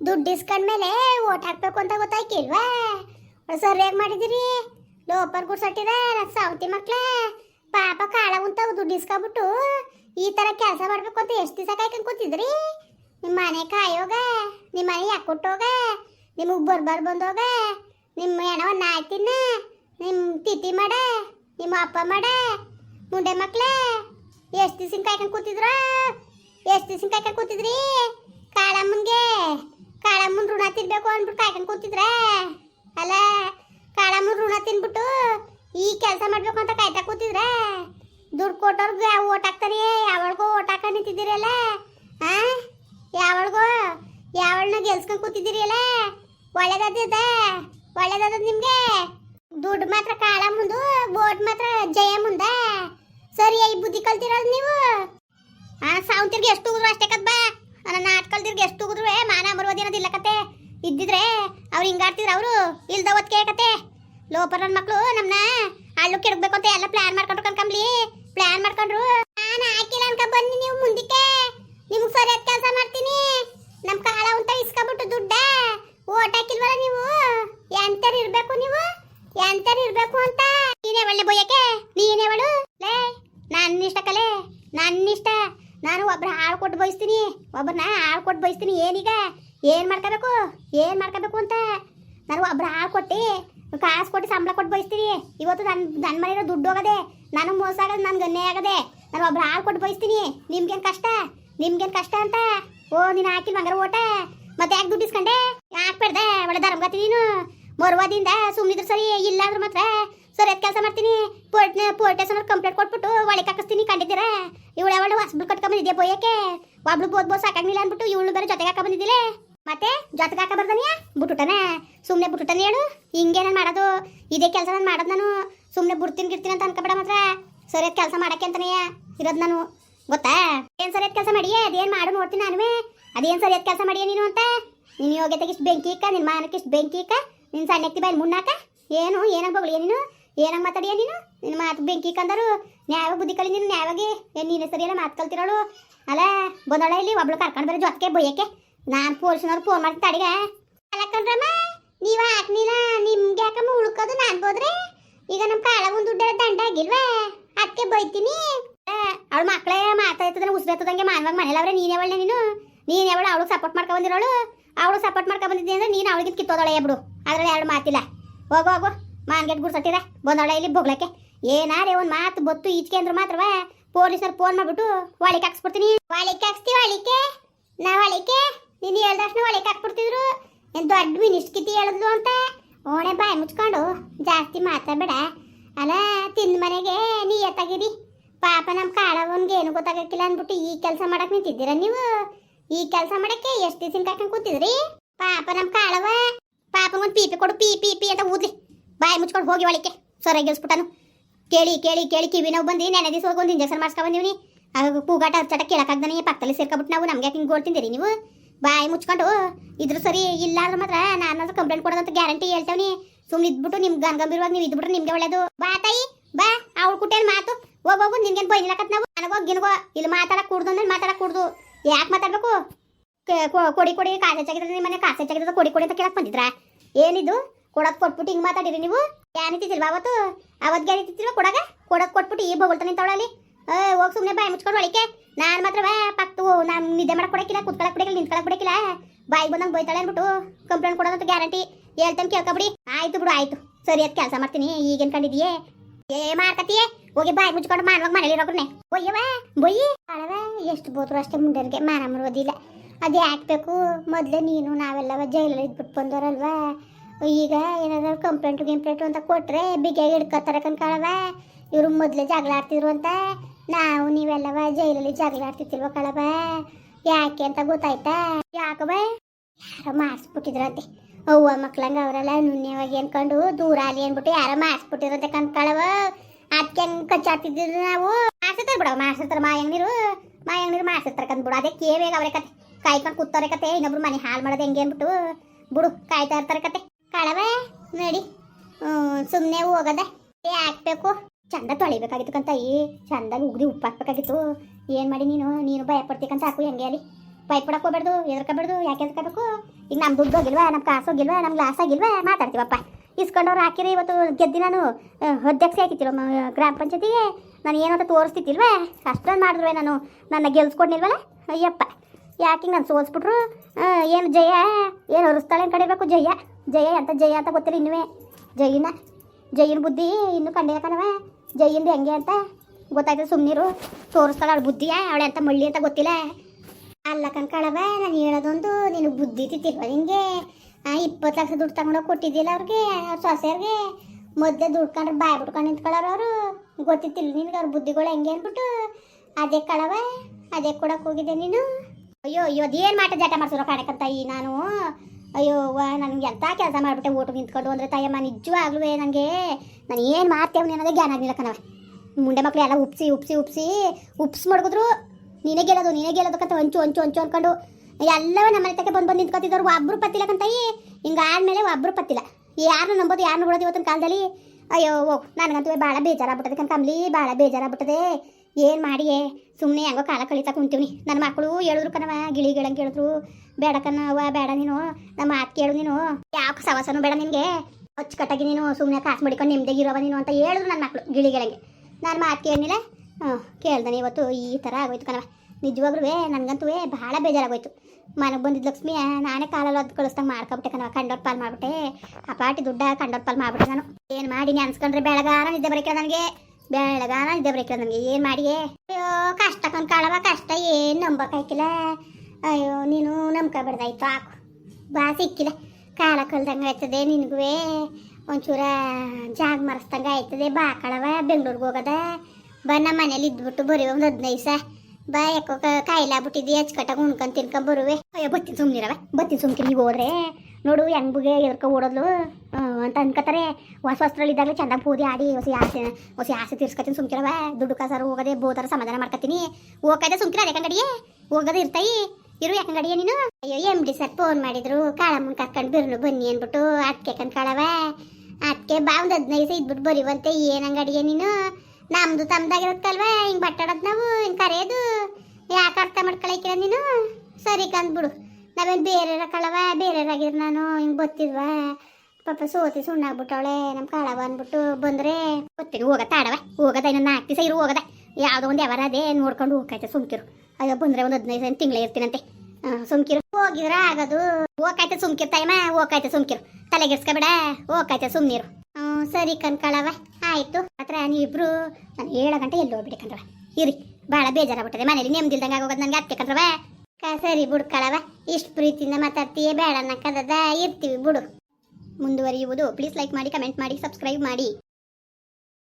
ದುಡ್ಡು ಇಸ್ಕೊಂಡ್ಮೇಲೆ ಓಟ್ ಹಾಕ್ಬೇಕು ಅಂತ ಗೊತ್ತಾಯ್ಕಿಲ್ವಾ? ಸರಿಯಾಗಿ ಮಾಡಿದಿರಿ ಲೋಪರ್ ಗುಡ್ಸಟ್ಟಿದೆ ಸೌತಿ ಮಕ್ಕಳೇ ಪಾಪ ಕಾಳ ಉಂತಾವು ದುಡ್ಡು ಇಸ್ಕೊಂಬಿಟ್ಟು ಈ ಥರ ಕೆಲಸ ಮಾಡಬೇಕು ಅಂತ ಎಷ್ಟು ದಿವಸ ಕಾಯ್ಕೊಂಡು ಕೂತಿದ್ರಿ? ನಿಮ್ಮ ಮನೆ ಕಾಯೋಗ ನಿಮ್ಮ ಮನೆ ಯಾಕೊಟ್ಟೋಗ ನಿಮಗೆ ಬರ್ಬಾರ್ ಬಂದೋಗ ನಿಮ್ಮ ಹೆಣವ ನಾಯಿ ತಿನ್ನ ನಿಮ್ಮ ತಿಥಿ ಮಾಡ ನಿಮ್ಮ ಅಪ್ಪ ಮಾಡ. ಮುಂಡೆ ಮಕ್ಕಳೇ ಎಷ್ಟು ದಿವಸ ಕಾಯ್ಕೊಂಡು ಕೂತಿದ್ರ? ಎಷ್ಟು ದಿವಸ ಕಾಯ್ಕೊಂಡು ಕೂತಿದ್ರಿ? ಕಾಳಮ್ಮನ್ಗೆ ತಿನ್ಬೇಕು ಅಂದ್ಬಿಟ್ಟು ಕಾಯ್ಕೊಂಡು ಕೂತಿದ್ರೆ. ಅಲ್ಲ ಕಾಳಮ್ಮ ಋಣ ತಿನ್ಬಿಟ್ಟು ಈ ಕೆಲಸ ಮಾಡ್ಬೇಕು ಅಂತ ಕಾಯ್ತಾ ಕೂತಿದ್ರೆ. ದುಡ್ಡು ಕೊಟ್ಟವ್ರಿಗೆ ಓಟ್ ಹಾಕ್ತಾರೆ? ಯಾವಳಿಗೋ ಓಟ್ ಹಾಕ ನಿಂತಿದ್ದೀರಲ್ಲ? ಆ? ಯಾವಳಿಗೋ ಯಾವಳನ್ನ ಗೆಲ್ಸ್ಕೊಂಡು ಕೂತಿದ್ದೀರಿ ಅಲ್ಲ ಒಳ್ಳೇದಾದ ಒಳ್ಳೇದದ ನಿಮ್ಗೆ. ದುಡ್ಡು ಮಾತ್ರ ಕಾಳ ಮುಂದು ಬೋಟ್ ಮಾತ್ರ ಜಯ ಮುಂದೆ ಸರಿ ಈ ಬುದ್ಧಿ ಕಲ್ತಿರೋದು ನೀವು? ಆ, ಸಾವಂತಿರ್ಗೆ ಎಷ್ಟು ಉಗುದ್ರು ಅಷ್ಟೇ ಕದ್ ನನ್ನ ನಾಟ್ಕಲ್ದಿರ್ಗೆ ಎಷ್ಟು ಉಗುದ್ರು ಮಾನ ಮರುವದಿ ಅನ್ನೋದಿಲ್ಲ ಕತೆ. ಇದ್ದಿದ್ರೆ ಅವ್ರು ಹಿಂಗಾಡ್ತಿದ್ರು ಅವರು ಇಲ್ದ ಒತ್ಕೆ ಕತೆ ಲೋಪರ್ ಮಕ್ಳು ನಮ್ನ ಹಳ್ಳು ಕೆಡಬೇಕು ಅಂತ ಎಲ್ಲ ಪ್ಲಾನ್ ಮಾಡ್ಕೊಂಡ್ರು ಕನ್ಕಂಬ್ಲಿ ಪ್ಲಾನ್ ಮಾಡ್ಕೊಂಡ್ರು, ನಾನು ಹಾಕಿಲ್ಲ ಅನ್ಕ ಬನ್ನಿ ನೀವು ಮುಂದಕ್ಕೆ. ನಿಮ್ಗೆ ಸರಿಯಾದ ಕೆಲಸ ಮಾಡ್ತೀನಿ. ನಮ್ ಕಾಳ ಅಂತ ಇಸ್ಕೊಬಿಟ್ಟು ದುಡ್ಡ ಓಟ್ ಹಾಕಿಲ್ವಲ್ಲ ನೀವು? ಎಂತರ್ ಇರ್ಬೇಕು ನೀವು? ಎಂತರ್ ಇರ್ಬೇಕು ಅಂತ? ನೀನೇ ಒಳ್ಳೆ ಬೊಯ್ಯಕ್ಕೆ, ನೀನೇ ಅವಳು ಲೇ ನನ್ನ ಇಷ್ಟ ಕಲೆ ನನ್ನ ಇಷ್ಟ ನಾನು ಒಬ್ಬರ ಹಾಳು ಕೊಟ್ಟು ಬಯಸ್ತೀನಿ. ಒಬ್ಬರನ್ನ ಹಾಳು ಕೊಟ್ಟು ಬಯಸ್ತೀನಿ ಏನೀಗ? ಏನ್ ಮಾಡ್ಕೋಬೇಕು? ಏನ್ ಮಾಡ್ಕೋಬೇಕು ಅಂತ ನಾನು ಒಬ್ರ ಹಾಳು ಕೊಟ್ಟು, ಕಾಸು ಕೊಟ್ಟು ಸಂಬಳ ಕೊಟ್ಟು ಬಯಸ್ತೀರಿ ಇವತ್ತು ನನ್ನ ನನ್ನ ಮನೆಯೋ ದುಡ್ಡು ಹೋಗದೆ, ನನಗೆ ಮೋಸ ಆಗೋದು ನನ್ನ ಗನ್ನೆ ಆಗದೆ, ನಾನು ಒಬ್ರ ಹಾಳು ಕೊಟ್ಟು ಬಯಸ್ತೀನಿ. ನಿಮ್ಗೇನು ಕಷ್ಟ? ನಿಮ್ಗೇನು ಕಷ್ಟ ಅಂತ? ಓ, ನೀನು ಹಾಕಿ ಮಂಗರ ಓಟ. ಮತ್ತೆ ಯಾಕೆ ದುಡ್ಡು ಇಸ್ಕೊಂಡೆ? ಹಾಕ್ಬೇಡ್ದೆ ಒಳ್ಳೆ ಧರ್ಮಗತಿ ನೀನು. ಮರುವಾದಿಂದ ಸುಮ್ಮನಿದ್ರು ಸರಿ ಇಲ್ಲ ಅಂದ್ರೆ ಮಾತ್ರ ಸರಿ ಕೆಲಸ ಮಾಡ್ತೀನಿ. ಪೋರ್ಟ್ ಪೋರ್ಟ್ ಸ್ಟೇಷನ್ ಕಂಪ್ಲೇಂಟ್ ಕೊಟ್ಬಿಟ್ಟು ಒಳಗೆ ಹಾಕಿಸ್ತೀನಿ ಕಂಡಿದ್ದೀರ? ಇವಳು ಒಳ್ಳೆ ಹಾಸ್ಪಿಟ್ಲ್ ಕಟ್ಕೊಂಡ್ಬಂದಿದ್ದೆ ಬೋಯಕ್ಕೆ? ಒಬ್ಳು ಬೋದ್ ಬೋದ್ ಸಾಕಾಗಿಲ್ಲ ಅಂದ್ಬಿಟ್ಟು ಇವಳು ಬೇರೆ ಜೊತೆಗೆ ಹಾಕೊಂಬಂದಿದ್ದಿಲ್ಲ ಮತ್ತೆ ಜೊತೆಗೆ ಹಾಕ ಬರ್ದನಿಯ? ಬುಟ್ಟುಟನೆ. ಸುಮ್ಮನೆ ಬುಟ್ಟುಟನೆ ಹೇಳು. ಹಿಂಗೆ ನಾನು ಮಾಡೋದು, ಇದೇ ಕೆಲಸ ನಾನು ಮಾಡೋದು ನಾನು. ಸುಮ್ಮನೆ ಬುಡ್ತೀನಿ ಗಿಡ್ತೀನಿ ಅಂತ ಅನ್ಕೊಬೇಡ ಮಾತ್ರ. ಸರಿಯಾದ ಕೆಲಸ ಮಾಡಕ್ಕೆ ಅಂತಾನೆ ಇರೋದು ನಾನು. ಗೊತ್ತಾ? ಏನ್ ಸರಿಯಾದ ಕೆಲಸ ಮಾಡಿಯ? ಅದೇನ್ ಮಾಡು ನೋಡ್ತೀನಿ ನಾನುವೇ. ಅದೇನ್ ಸರಿಯಾದ ಕೆಲಸ ಮಾಡಿಯೇ ನೀನು ಅಂತ? ನೀನು ಯೋಗ್ಯತೆಗೆ ಇಷ್ಟು ಬೆಂಕಿ ಇಕ್ಕ ನಿನ್ನ ಮಾನಕ್ಕೆ ಇಷ್ಟು ಬೆಂಕಿ ಇಕ್ಕ ನಿನ್ನ ಎತ್ತಿ ಬಾಯಿ ಮುನ್ನಾಕ ಏನು, ಏನಾಗ ಬಗ್ಳಿಯ ನೀನು? ಏನಾಗ ಮಾತಾಡಿಯ ನೀನು? ನಿನ್ನ ಮಾತು ಬೆಂಕಿ ಇಕ್ಕಂದರು ನ್ಯಾಯ ಬುದ್ಧಿ ಕಲಿ ನೀನು, ನ್ಯಾಯವಾಗಿ. ಏನು ನೀನೇ ಸರಿಯಲ್ಲ ಮಾತು ಕಲ್ತಿರೋಳು. ಅಲ್ಲ ಬಂದೋಳ ಇಲ್ಲಿ, ಒಬ್ಳು ಕರ್ಕೊಂಡು ಬರೋ ಜೊತೆಗೆ ಬೊಯ್ಯಕ್ಕೆ ನಾನು ಪೊಲೀಸ್ನವ್ರು ಫೋನ್ ಮಾಡ್ತೀನಿ ತಡಿಗ ಅಲ್ಲಕ್ಕಂದ್ರಮ್ಮ ನೀವು ಹಾಕ್ನಿಲ್ಲ, ನಿಮ್ಗೆ ಯಾಕಮ್ಮ ಉಳ್ಕೋದು, ನಾನು ಬೋದ್ರೆ ಈಗ ನಮ್ಮ ಕಾಳ ಒಂದು ದುಡ್ಡೆಲ್ಲ ದಂಡ ಆಗಿಲ್ವೇ? ಅದಕ್ಕೆ ಬೈತೀನಿ. ಅವಳು ಮಕ್ಕಳೇ ಮಾತಾಡ್ತದಂಗೆ ಉಸಿರತ್ತದಂಗೆ ಮಾನವಾಗ ಮನೇಲಿ ಅವ್ರೆ, ನೀನೇ ನೀನು? ನೀನೇ ಅವಳು ಅವಳು ಸಪೋರ್ಟ್ ಮಾಡ್ಕೊ ಬಂದಿರೋಳು? ಅವಳು ಸಪೋರ್ಟ್ ಮಾಡ್ಕೊ ಬಂದಿದ್ದೆ ಅಂದ್ರೆ ನೀನು ಅವಳಿಗೆ ಕಿತ್ತೋದಳೆ ಬಿಡು. ಅದ್ರಲ್ಲಿ ಎರಡು ಮಾತಿಲ್ಲ. ಹೋಗು ಹೋಗು. ಮಾನ್ಗೆಟ್ ಗುಡ್ಸಟ್ಟಿರ ಬಂದೋಳೆ ಇಲ್ಲಿ ಬೋಗ್ಲಕ್ಕೆ. ಏನಾರೇ ಒಂದು ಮಾತು ಬತ್ತು ಈಚೆಗೆ ಅಂದ್ರೆ ಮಾತ್ರವ ಪೊಲೀಸರು ಫೋನ್ ಮಾಡ್ಬಿಟ್ಟು ಒಳಿಕೆ ಹಾಕ್ಸ್ಬಿಡ್ತೀನಿ. ಒಳಿಕೆ ಹಾಕ್ಸ್ತೀವಿ ಒಳಿಕೆ ನಾ ಒಳಿಕೆ ನೀನು ಹೇಳ್ದಷ್ಟು ಒಳಗೆ ಹಾಕ್ಬಿಡ್ತಿದ್ರು? ಏನು ದೊಡ್ಡ ಇಷ್ಟು ಕಿತಿ ಹೇಳಿದ್ಲು ಅಂತ? ಓಣೆ ಬಾಯಿ ಮುಚ್ಕೊಂಡು ಜಾಸ್ತಿ ಮಾತಾಡಬೇಡ. ಅಲ್ಲ, ತಿಂದ ಮನೆಗೆ ನೀ ಎತ್ತಾಗಿರಿ ಪಾಪ ನಮ್ಮ ಕಾಳವನ್ಗೆ ಏನು ಗೊತ್ತಾಗಕ್ಕಿಲ್ಲ ಅಂದ್ಬಿಟ್ಟು ಈ ಕೆಲಸ ಮಾಡಕ್ಕೆ ನಿಂತಿದ್ದೀರ ನೀವು? ಈ ಕೆಲಸ ಮಾಡಕ್ಕೆ ಎಷ್ಟು ದಿವಸ ಕಷ್ಟ ಕೂತಿದ್ರಿ? ಪಾಪ ನಮ್ಮ ಕಾಳವ ಪಾಪ ಒಂದು ಪೀಪಿ ಕೊಡು, ಪಿ ಪಿ ಪಿ ಅಂತ ಊದ್ಲಿ. ಬಾಯಿ ಮುಚ್ಕೊಂಡು ಹೋಗಿ ಒಳಕ್ಕೆ. ಸೊರ ಗೆಲ್ಸ್ಬಿಟ್ಟನು ಕೇಳಿ ಕೇಳಿ ಕೇಳಿ ಕಿವಿ ನಾವು ಬಂದು. ನೆನೆ ದಿವಸ ಒಂದು ಇಂಜೆಕ್ಷನ್ ಮಾಡಿಸ್ಕೊ ಬಂದೀವಿ ಆಗ ಕೂಗಾಟ ಚಟ ಕೇಳಕ್ಕಾಗ್ದಾನೆ? ಪಕ್ಕದಲ್ಲಿ ಸೇರ್ಕೊಬಿಟ್ಟು ನಾವು ನಮ್ಗೆ ಹಿಂಗೆ ಗೋಳ್ತಿದ್ದೀರಿ ನೀವು? ಬಾಯಿ ಮುಚ್ಕೊಂಡು ಇದ್ರ ಸರಿ ಇಲ್ಲ ಅಂದ್ರೆ ಮಾತ್ರ ನಾನು ಕಂಪ್ಲೇಂಟ್ ಕೊಡೋದಂತ ಗ್ಯಾರಂಟಿ ಹೇಳ್ತೇವ್ನಿ ಸುಮ್ಮನೆ ಇದ್ಬಿಟ್ಟು ನಿಮ್ಗೆ ಗಂಗಂಬಿರುವಾಗ ನೀವು ಇದ್ಬಿಟ್ರೆ ನಿಮ್ಗೆ ಒಳ್ಳೇದು. ಬಾ ತಾಯಿ, ಬಾ, ಅವ್ಳು ಕುಟ್ಟೇನ್ ಮಾತು? ಹೋಗೋಗು ನಿನ್ಗೇನು ಬೈದಿಲ್ಲಕತ್ ನಾವು. ನನಗೋ, ಗಿನಗೋ, ಇಲ್ಲಿ ಮಾತಾಡಕ್ ಕೂಡ್ದು ಅಂದ್ರೆ ಮಾತಾಡಕ್ ಕೂಡ್ದು. ಯಾಕೆ ಮಾತಾಡ್ಬೇಕು? ಕೊಡಿ ಕೊಡಿ, ಕಾಸೆ ಹೆಚ್ಚಾಗಿದ್ರೆ ನಿಮ್ಮ ಮನೆ, ಕಾಸೆ ಹೆಚ್ಚಾಗಿದ್ರೆ ಕೊಡಿ ಕೊಡಿ ಅಂತ ಕೇಳಕ್ ಬಂದಿದ್ರ? ಏನಿದು? ಕೊಡಕ್ ಕೊಟ್ಬಿಟ್ಟು ಹಿಂಗೆ ಮಾತಾಡಿರಿ ನೀವು? ಏನಿತ್ತಿಲ್ವಾ ಅವತ್ತು? ಅವತ್ತು ಗ್ಯಾನಿತ್ತಿಲ್ವಾ ಕೊಡಾಗ? ಕೊಡಕ್ ಕೊಟ್ಬಿಟ್ಟು ಈ ಬೊಗಳ್ತಾನೆ ಏ, ಹೋಗಿ ಸುಮ್ಮನೆ ಬಾಯಿ ಮುಚ್ಕೊಂಡು ಒಳಿಕೆ ನಾನು ಮಾತ್ರ ಪಕ್ತು ನಾನು ನಿದ್ದೆ ಮಾಡಕ್ಕೆ ಕೊಡಕ್ಕಿಲ್ಲ ಕುತ್ಕೊಳಕ್ ಕೊಡಕ್ಕಿಲ್ಲ ನಿಂತ್ಕೊಳಕ್ ಕೊಡಕ್ಕಿಲ್ಲ ಬಾಯಿಗೆ ಬಂದಂಗೆ ಬೈತಾಳೆ ಅನ್ಬಿಟ್ಟು ಕಂಪ್ಲೇಂಟ್ ಕೊಡೋದಂತ ಗ್ಯಾರಂಟಿ ಹೇಳ್ತೇನೆ ಕೇಳ್ಕೊಬಿಡಿ. ಆಯ್ತು ಬಿಡು, ಆಯ್ತು. ಸರಿ ಸರಿಯಾದ ಕೆಲಸ ಮಾಡ್ತೀನಿ. ಈಗೇನ್ ಕಂಡಿದೀಯೇ ಏ ಮಾಡ್ಕತಿಯೇ ಹೋಗಿ ಬಾಯಿ ಮುಚ್ಕೊಂಡು ಮಾಡುವಾಗ ಮನೇಲಿ ಇರೋಕ್ರನ್ನೇ ಬೊಯ್ಯವ ಬೊಯ್ಯಿ. ಅಳವ, ಎಷ್ಟು ಬೋದ್ರು ಅಷ್ಟೇ ಮುಂದೆ ಮಾನ ಓದಿಲ್ಲ ಅದು ಹಾಕ್ಬೇಕು ಮೊದಲೇ ನೀನು, ನಾವೆಲ್ಲವ ಜೈಲಲ್ಲಿ ಇದ್ಬಿಟ್ಟು ಬಂದವರಲ್ವಾ? ಈಗ ಏನಾದ್ರು ಕಂಪ್ಲೇಂಟು ಗಿಂಪ್ಲೇಂಟು ಅಂತ ಕೊಟ್ರೆ ಬಿಗಿಯಾಗಿ ಹಿಡ್ಕೊತಾರೆ ಕಣ್ಕಾಳವ ಇವರು ಮೊದಲೇ ಜಗಳ ಆಡ್ತಿದ್ರು ಅಂತ. ನಾವು ನೀವೆಲ್ಲವ ಜೈಲಲ್ಲಿ ಜಗಳ ಆಡ್ತಿತ್ತಿಲ್ವ ಕಳವ ಯಾಕೆ ಅಂತ ಗೊತ್ತಾಯ್ತಾ? ಯಾಕವ ಯಾರೋ ಮಾಡಿಸ್ಬಿಟ್ಟಿದ್ರಂತೆ ಅವ್ವ ಮಕ್ಳಂಗ ಅವರೆಲ್ಲ ನುಣ್ಯವಾಗಿ ಅನ್ಕೊಂಡು ದೂರ ಅಲ್ಲಿ ಅನ್ಬಿಟ್ಟು ಯಾರೋ ಮಾಡಿಸ್ಬಿಟ್ಟಿರಂತೆ ಕಣ್ಕಳವ ಅದಕ್ಕೆ ಹೆಂಗ್ ಕಚ್ಚಾಡ್ತಿದ್ರು ನಾವು? ಮಾಡ್ಸತ್ತಾರ ಬಿಡವ ನೀರು ಮಾಯಂಗ್ನೀರು ಮಾಯಂಗ್ನೀರು ಕಂತ ಕಂದ್ಬಿಡು ಅದೇ ಕೇವೇಗ ಅವ್ರೆ ಕತೆ. ಕಾಯ್ಕೊಂಡು ಕೂತಾರೆ ಕತೆ. ಇನ್ನೊಬ್ರು ಮನೆ ಹಾಳು ಮಾಡೋದು ಹೆಂಗೆ ಅಂದ್ಬಿಟ್ಟು ಬಿಡು, ಕಾಯ್ತಾ ಇರ್ತಾರೆ ಕತೆ. ಕಳವ, ನಡಿ. ಸುಮ್ಮನೆ ಹೋಗದೆ. ಹಾಕ್ಬೇಕು ಚಂದ ತೊಳಿಬೇಕಾಗಿತ್ತು ಕಂತ ಈ ಚಂದಾಗಿ ಉಗ್ದಿ ಉಪ್ಪು ಹಾಕ್ಬೇಕಾಗಿತ್ತು. ಏನು ಮಾಡಿ ನೀನು? ನೀನು ಭಯ ಪಡ್ತೀಕಂತ ಹಾಕು ಹೆಂಗೆ ಅಲ್ಲಿ. ಭಯ ಪಡಕ್ಕೆ ಹೋಗ್ಬಾರ್ದು ಎದ್ರಕೋಬೇಡ್ದು ಯಾಕೆ ಎದ್ಕಬೇಕು ಈಗ ನಮ್ಮ ದುಡ್ಡು ಹೋಗಿಲ್ವಾ ನಮ್ಮ ಕಾಸು ಹೋಗಿಲ್ವಾ ನಮ್ಮ ಲಾಸ್ ಆಗಿಲ್ವಾ ಮಾತಾಡ್ತೀವಪ್ಪ. ಇಸ್ಕೊಂಡವ್ರು ಹಾಕಿರಿ ಇವತ್ತು ಗೆದ್ದಿ ನಾನು ಅಧ್ಯಕ್ಷ ಹಾಕಿತ್ತಿರೋ ಗ್ರಾಮ ಪಂಚಾಯತಿಗೆ. ನಾನು ಏನೋ ಅಂತ ತೋರಿಸ್ತಿತ್ತಿಲ್ವಾ ಅಷ್ಟೊಂದು ಮಾಡಿದ್ರು ನಾನು. ನನ್ನ ಗೆಲ್ಸ್ಕೊಡ್ನಿಲ್ವಲ್ಲ ಅಯ್ಯಪ್ಪ. ಯಾಕೆ ನಾನು ಸೋಲ್ಸ್ಬಿಟ್ರು? ಏನು ಜಯ? ಏನು ಹೊರಿಸ್ತಾಳೆ ಕಡಿಬೇಕು ಜಯ? ಜಯ ಅಂತ ಜಯ ಅಂತ ಗೊತ್ತಿಲ್ಲ ಇನ್ನುವೇ. ಜಯಿನ ಜಯಿನ ಬುದ್ಧಿ ಇನ್ನೂ ಕಂಡಿಲ್ಲ ಜೈಂದು ಹೆಂಗೆ ಅಂತ. ಗೊತ್ತಾಯ್ತದೆ ಸುಮ್ಮನಿರು ತೋರಿಸ್ತಾಳೆ ಅವಳು ಬುದ್ಧಿಯ, ಅವಳೆ ಅಂತ ಮಳ್ಳಿ ಅಂತ ಗೊತ್ತಿಲ್ಲ. ಅಲ್ಲ ಕಣ್ಕಳವ ನಾನು ಹೇಳೋದೊಂದು ನಿನಗೆ ಬುದ್ಧಿ ತಿತ್ತಿಲ್ವ ನಿನಗೆ ಇಪ್ಪತ್ತು ಲಕ್ಷ ದುಡ್ಡು ತಗೊಂಡೋಗಿ ಕೊಟ್ಟಿದ್ದಿಲ್ಲ ಅವ್ರಿಗೆ, ಅವ್ರ ಸೊಸೆಯವ್ರಿಗೆ? ಮೊದಲೇ ದುಡ್ಕೊಂಡ್ರೆ ಬಾಯ್ ಬಿಟ್ಕೊಂಡು ನಿಂತ್ಕೊಳ್ಳೋರು ಅವರು. ಗೊತ್ತಿತ್ತಿಲ್ಲ ನಿನ್ಗೆ ಅವ್ರ ಬುದ್ಧಿಗಳು ಹೆಂಗೆ ಅಂದ್ಬಿಟ್ಟು. ಅದೇ ಕಳವ ಅದೇ ಕೊಡಕ್ಕೆ ಹೋಗಿದ್ದೆ ನೀನು. ಅಯ್ಯೋ ಅಯ್ಯೋ ಅದೇನು ಮಾಟ ಜಾಟ ಮಾಡ್ಸಿರೋ ಕಾಣಕ್ಕಂತ ಈ ನಾನು? ಅಯ್ಯೋ, ವಾ, ನನಗೆ ಎಂಥ ಕೆಲಸ ಮಾಡಿಬಿಟ್ಟೆ, ಓಟು ನಿಂತ್ಕೊಂಡು. ಅಂದರೆ ತಾಯಮ್ಮ ನಿಜವಾಗ್ಲೂ ನನಗೆ ನಾನು ಏನು ಮಾಡ್ತೇವೆ ಅನ್ನೋದೇ ಜ್ಞಾನ ಆಗಲಿಲ್ಲ ಕಣವ ಮುಂಡೆ ಮಕ್ಕಳು ಎಲ್ಲ ಉಪ್ಸಿ ಉಪ್ಸಿ ಉಪ್ಸಿ, ಉಪ್ಸ್ ಮಡ್ಗಿದ್ರು ನಿನಗೆ ಗೆಲ್ಲೋದು ನಿನಗೆ ಗೆಲ್ಲೋದಕ್ಕಂತ ಹಂಚು ಹಂಚು ಹಂಚು ಅಂದ್ಕೊಂಡು ಎಲ್ಲವೂ ನಮ್ಮ ಮನೆ ತಕ್ಕೆ ಬಂದು ಬಂದು ನಿಂತ್ಕೊತಿದ್ದವ್ರು ಒಬ್ಬರು ಪತ್ತಿಲ್ಲ ಕಂತಾಯಿ ಹಿಂಗೆ ಆದಮೇಲೆ ಒಬ್ಬರು ಪತ್ತಿಲ್ಲ. ಯಾರು ನಂಬೋದು ಯಾರು ನೋಡೋದು ಇವತ್ತಿನ ಕಾಲದಲ್ಲಿ. ಅಯ್ಯೋ, ಓ, ನನಗಂತೂ ಭಾಳ ಬೇಜಾರಾಗ್ಬಿಟ್ಟದೆ ಕಣ್ ಕಮ್ಲಿ ಭಾಳ ಬೇಜಾರಾಗ್ಬಿಟ್ಟದೆ. ಏನು ಮಾಡಿಯೇ? ಸುಮ್ಮನೆ ಹೆಂಗೋ ಕಾಲ ಕಳೀತಾ ಕುಂತೀವಿ ನನ್ನ ಮಕ್ಕಳು ಹೇಳಿದ್ರು ಕಣವ ಗಿಳಿ ಗಿಳಂಗೆ ಹೇಳಿದ್ರು. ಬೇಡ ಕಣವ ಬೇಡ ನೀನು. ನಮ್ಮ ಮಾತು ಕೇಳು ನೀನು. ಯಾವ ಸವಾಸನೂ ಬೇಡ ನಿನಗೆ. ಅಚ್ಚುಕಟ್ಟಾಗಿ ನೀನು ಸುಮ್ಮನೆ ಕಾಸು ಮಡಿಕೊಂಡು ನಿಮ್ದಾಗಿರೋವ ನೀನು ಅಂತ ಹೇಳಿದ್ರು ನನ್ನ ಮಕ್ಕಳು ಗಿಳಿಗಳಂಗೆ. ನಾನು ಮಾತು ಕೇಳಲಿಲ್ಲ ಹ್ಞೂ ಕೇಳ್ದಾನೆ ಇವತ್ತು ಈ ಥರ ಆಗೋಯ್ತು ಕಣವ ನಿಜವಾಗ್ಲೂ ನನಗಂತೂ ಭಾಳ ಬೇಜಾರಾಗೋಯ್ತು. ಮನೆಗೆ ಬಂದಿದ್ದ ಲಕ್ಷ್ಮಿ ನಾನೇ ಕಾಲಲ್ಲಿ ಅದು ಕಳಿಸ್ದಂಗೆ ಮಾಡ್ಕೊಬಿಟ್ಟೆ ಕಣವ ಕಂಡೋರ್ ಪಾಲ್ ಮಾಡಿಬಿಟ್ಟೆ. ಪಾಟಿ ದುಡ್ಡ ಕಂಡೋರ್ ಪಾಲ್ ಮಾಡಿಬಿಟ್ಟೆ ನಾನು. ಏನು ಮಾಡಿ ಅನ್ಸ್ಕೊಂಡ್ರೆ ಬೆಳಗಾನ ನಿದ್ದೆ ಬರೀಕಿಲ್ಲ ನನಗೆ. ಬೆಳಗಾನ ನಿದ್ದೆ ಬರೀಕಿಲ್ಲ ನಮಗೆ, ಏನು ಮಾಡಿ ಅಯ್ಯೋ, ಕಷ್ಟ ಕಾಳವ ಕಷ್ಟ, ಏನು ನಂಬಕಾಯ್ತಿಲ್ಲ ಅಯ್ಯೋ, ನೀನು ನಂಬ್ಕೊಬಿಡ್ದಾಯ್ತು ಹಾಕು. ಬಾ ಸಿಕ್ಕಿಲ್ಲ ಕಾಲ ಕಳ್ದಂಗೆ ಆಯ್ತದೆ ನಿನಗೂ ಒಂಚೂರ ಜಾಗ ಮರೆಸ್ದಂಗೆ ಆಯ್ತದೆ, ಬಾ ಕಳವ ಬೆಂಗ್ಳೂರಿಗೆ ಹೋಗದ. ಬಾ ನಮ್ಮ ಮನೇಲಿ ಇದ್ಬಿಟ್ಟು ಬರೀ ಒಂದು ಹದಿನೈದು ಸಹ ಬಾ, ಯಾಕೋ ಕಾಯಿಲೆ ಆಗ್ಬಿಟ್ಟಿದ್ದಿ ಅಚ್ಚುಕಟ್ಟಾಗಿ ಉಣ್ಕೊಂಡು ತಿನ್ಕೊಂಡ್ ಬರುವೆ. ಅಯ್ಯೋ, ಬತ್ತಿ ಸುಮ್ಮನಿರವ ಬತ್ತಿ ಸುಮ್ಕೆ ನೀವು ಹೋದ್ರೆ. ನೋಡು ಹೆಂಗ್ ಬುಗೆ ಎದ್ಕ ಓಡೋದ್ಲು. ಅಂತ ಅನ್ಕೋತಾರೆ ಹೊಸ ವಸ್ತ್ರಲ್ಲಿದ್ದಾಗಲೇ ಚಂದಾಗಿ ಪೂದಿ ಆಡಿ ಹೊಸ ಆಸೆ ಹೊಸ ಆಸೆ ತೀರ್ಸ್ಕೊತೀನಿ ಸುಮ್ಕಿರವ ದುಡ್ಡು ಕಾಸಾರು ಹೋಗೋದೇ ಬೋದಾರ ಸಮಾಧಾನ ಮಾಡ್ಕೊತೀನಿ ಹೋಗದೆ ಸುಮ್ಕಿರ ಅದೇ ಕಂಗಡಿಯೇ ಹೋಗೋದೇ ಇರ್ತಾಯಿ. ಇರು ಯಾಕಂಗಡಿಯ ನೀನು? ಅಯ್ಯೋ ಎಂ ಡಿ ಸರ್ ಫೋನ್ ಮಾಡಿದ್ರು. ಕಾಳಮ್ಮನ್ ಕರ್ಕೊಂಡು ಬಿರ್ನು ಬನ್ನಿ ಅಂದ್ಬಿಟ್ಟು ಅದಕ್ಕೆ ಕಣ್ಕಾಳವ ಅದಕ್ಕೆ ಬಾ, ಒಂದು ಹದಿನೈದು ದಿವಸ ಇದ್ಬಿಟ್ಟು ಬರೀವಂತೆ. ಏನು ಅಂಗಡಿಯ ನೀನು? ನಮ್ಮದು ತಮ್ದಾಗಿರುತ್ತಲ್ವ? ಹಿಂಗೆ ಬಟ್ಟಾಡೋದು ನಾವು, ಹಿಂಗೆ ಕರೆಯೋದು. ಯಾಕೆ ಅರ್ಥ ಮಾಡ್ಕೊಳಕಿರ ನೀನು? ಸರಿ ಕಂದ್ಬಿಡು ನಾವೇನು ಬೇರೆ ಕಳವ? ಬೇರೆಯವ್ರಾಗಿರ್ ನಾನು ಹಿಂಗೆ ಗೊತ್ತಿದ್ವಾ ಪಾಪ ಸೋತಿ ಸುಣ್ಣಾಗ್ಬಿಟ್ಟವಳೆ ನಮ್ಮ ಕಾಳವ ಅಂದ್ಬಿಟ್ಟು ಬಂದ್ರೆ ಗೊತ್ತಿರಿ ಹೋಗ ತಾಡವ ಹೋಗದ, ಇನ್ನೊಂದು ನಾಲ್ಕು ದಿವಸ ಇರು, ಹೋಗದ. ಯಾವುದೋ ಒಂದು ಯಾವಾರ ಅದೇ ನೋಡ್ಕೊಂಡು ಹೋಗ್ತೈತೆ ಸುಮ್ಕಿರು. ಅಯ್ಯೋ, ಬಂದ್ರೆ ಒಂದು ಹದಿನೈದು ದಿನ ತಿಂಗಳೇ ಇರ್ತೀನಂತೆ. ಸುಮ್ಕಿರು. ಹೋಗಿದ್ರ ಆಗೋದು. ಹೋಗೈತೆ ಸುಮ್ಕಿರ್ ಟೈಮ ಹೋಗಾಯ್ತೆ ಸುಮ್ಕಿರು. ತಲೆಗೆಡ್ಸ್ಕೊಬೇಡ. ಹೋಗಾಯ್ತೆ ಸುಮ್ನಿರು. ಹ್ಞೂ ಸರಿ ಕಣ್ಕಳವ ಆಯ್ತು. ಹತ್ರ ನೀವಿಬ್ರು ನಾನು ಏಳು ಗಂಟೆ ಎಲ್ಲಿ ಹೋಗ್ಬಿಡಿ ಕಣ್ರವ. ಇರಿ. ಭಾಳ ಬೇಜಾರಾಗ್ಬಿಟ್ಟದೆ. ಮನೇಲಿ ನೆಮ್ಮದಿಲ್ದಂಗೆ ಆಗೋದು ನನಗೆ ಅತ್ತೆ ಕಣ್ರವ. ಸರಿ ಬಿಡು ಕಳವ. ಇಷ್ಟು ಪ್ರೀತಿಯಿಂದ ಮಾತಾಡ್ತೀಯೇ ಬೇಡ ಅನ್ನಕ್ಕದ ಇರ್ತೀವಿ ಬಿಡು. ಮುಂದುವರಿಯುವುದು. ಪ್ಲೀಸ್ ಲೈಕ್ ಮಾಡಿ ಕಮೆಂಟ್ ಮಾಡಿ ಸಬ್ಸ್ಕ್ರೈಬ್ ಮಾಡಿ.